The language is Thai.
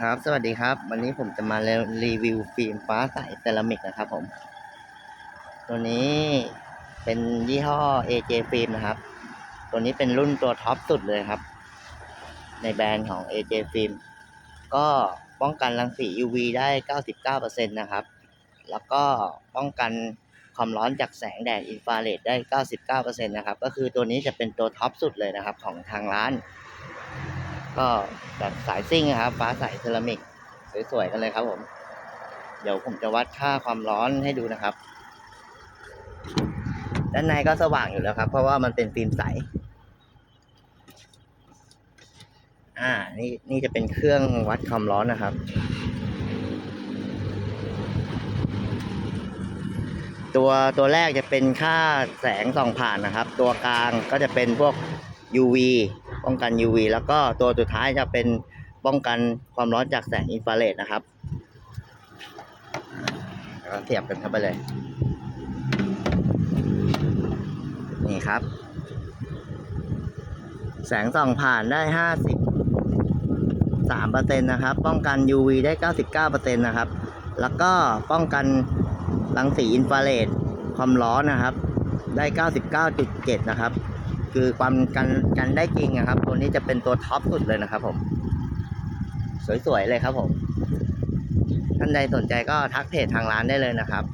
ครับ สวัสดีครับ วันนี้ผมจะมารีวิวฟิล์มฟ้าใสเซรามิกนะครับผม ตัวนี้เป็นยี่ห้อ AJ ฟิล์มนะครับ ตัวนี้เป็นรุ่นตัวท็อปสุดเลยครับ ในแบรนด์ของ AJ ฟิล์มก็ป้องกันรังสี UV ได้ 99%นะครับ แล้วก็ป้องกันความร้อนจากแสงแดดอินฟราเรดได้ 99%นะครับ ก็คือตัวนี้จะเป็นตัวท็อปสุดเลยนะครับ ของทางร้าน ก็แบบสายซิ่งครับ ฟ้าใสเซรามิก สวยๆกันเลยครับผม เดี๋ยวผมจะวัดค่าความร้อนให้ดูนะครับ ด้านในก็สว่างอยู่แล้วครับ เพราะว่ามันเป็นฟิล์มใส อ่า นี่นี่จะเป็นเครื่องวัดความร้อนนะครับตัวตัวแรกจะเป็นค่าแสงส่องผ่านนะครับ ตัวกลางก็จะเป็นพวก UV ป้องกัน UV แล้วก็ตัวสุดท้ายจะเป็นป้องกันความร้อนจากแสงอินฟราเรดนะครับแล้วเสียบกันเข้าไปเลย นี่ครับ แสงส่องผ่านได้ห้าสิบสามเปอร์เซ็นต์นะครับ ป้องกัน UV ได้เก้าสิบเก้าเปอร์เซ็นต์นะครับ แล้วก็ป้องกันรังสีอินฟราเรดความร้อนนะครับ ได้เก้าสิบเก้าจุดเจ็ดนะครับ คือความกันกันได้จริงนะครับ ตัวนี้จะเป็นตัวท็อปสุดเลยนะครับ ผม สวยๆเลยครับผม ท่านใดสนใจก็ทักเพจทางร้านได้เลยนะครับ